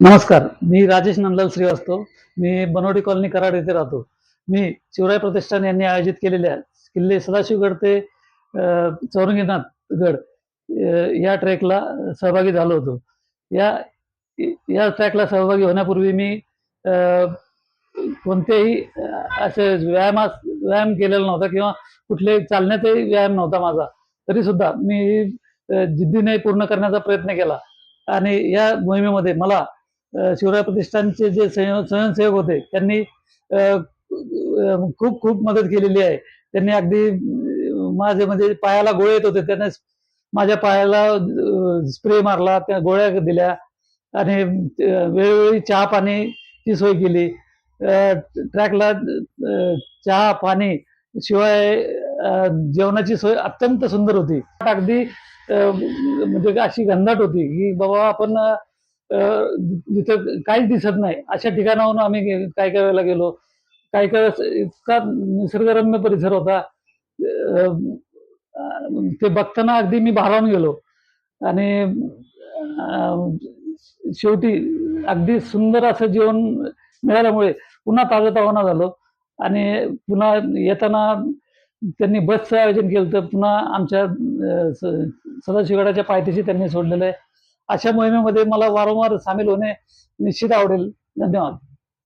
नमस्कार मी राजेश नंदलाल श्रीवास्तव. मी बनवडी कॉलनी कराड येथे राहतो. मी शिवराय प्रतिष्ठान यांनी आयोजित केलेल्या किल्ले सदाशिवगड ते चौरंगीनाथ गड या ट्रेकला सहभागी झालो होतो. या या ट्रॅकला सहभागी होण्यापूर्वी मी कोणतेही असे व्यायामास व्यायाम केलेला नव्हता किंवा कुठलेही चालण्याचाही व्यायाम नव्हता माझा. तरी सुद्धा मी जिद्दीने पूर्ण करण्याचा प्रयत्न केला. आणि या मोहिमेमध्ये मला शिवराय प्रतिष्ठानचे जे स्वयंसेवक होते त्यांनी खूप खूप मदत केलेली आहे. त्यांनी अगदी माझे म्हणजे पायाला गोळे येत होते. त्यांना माझ्या पायाला स्प्रे मारला त्या गोळ्या दिल्या आणि वेळोवेळी चहा पाणीची सोय केली. ट्रॅकला चहा पाणी शिवाय जेवणाची सोय अत्यंत सुंदर होती. अगदी म्हणजे अशी घनदाट होती की बाबा आपण जिथं काहीच दिसत नाही. अशा ठिकाणाहून आम्ही गे- काय वेळेला गेलो? काही काही इतका निसर्गरम्य परिसर होता. ते बघताना अगदी मी भारावून गेलो. आणि शेवटी अगदी सुंदर असं जेवण मिळाल्यामुळे पुन्हा ताजतावाना झालो. आणि पुन्हा येताना त्यांनी बसचं आयोजन केलं तर पुन्हा आमच्या स- सदाशिवगडाच्या पायथ्याशी त्यांनी सोडलेलं आहे. अशा मोहिमेमध्ये मला वारंवार सामील होणे निश्चित आवडेल. धन्यवाद.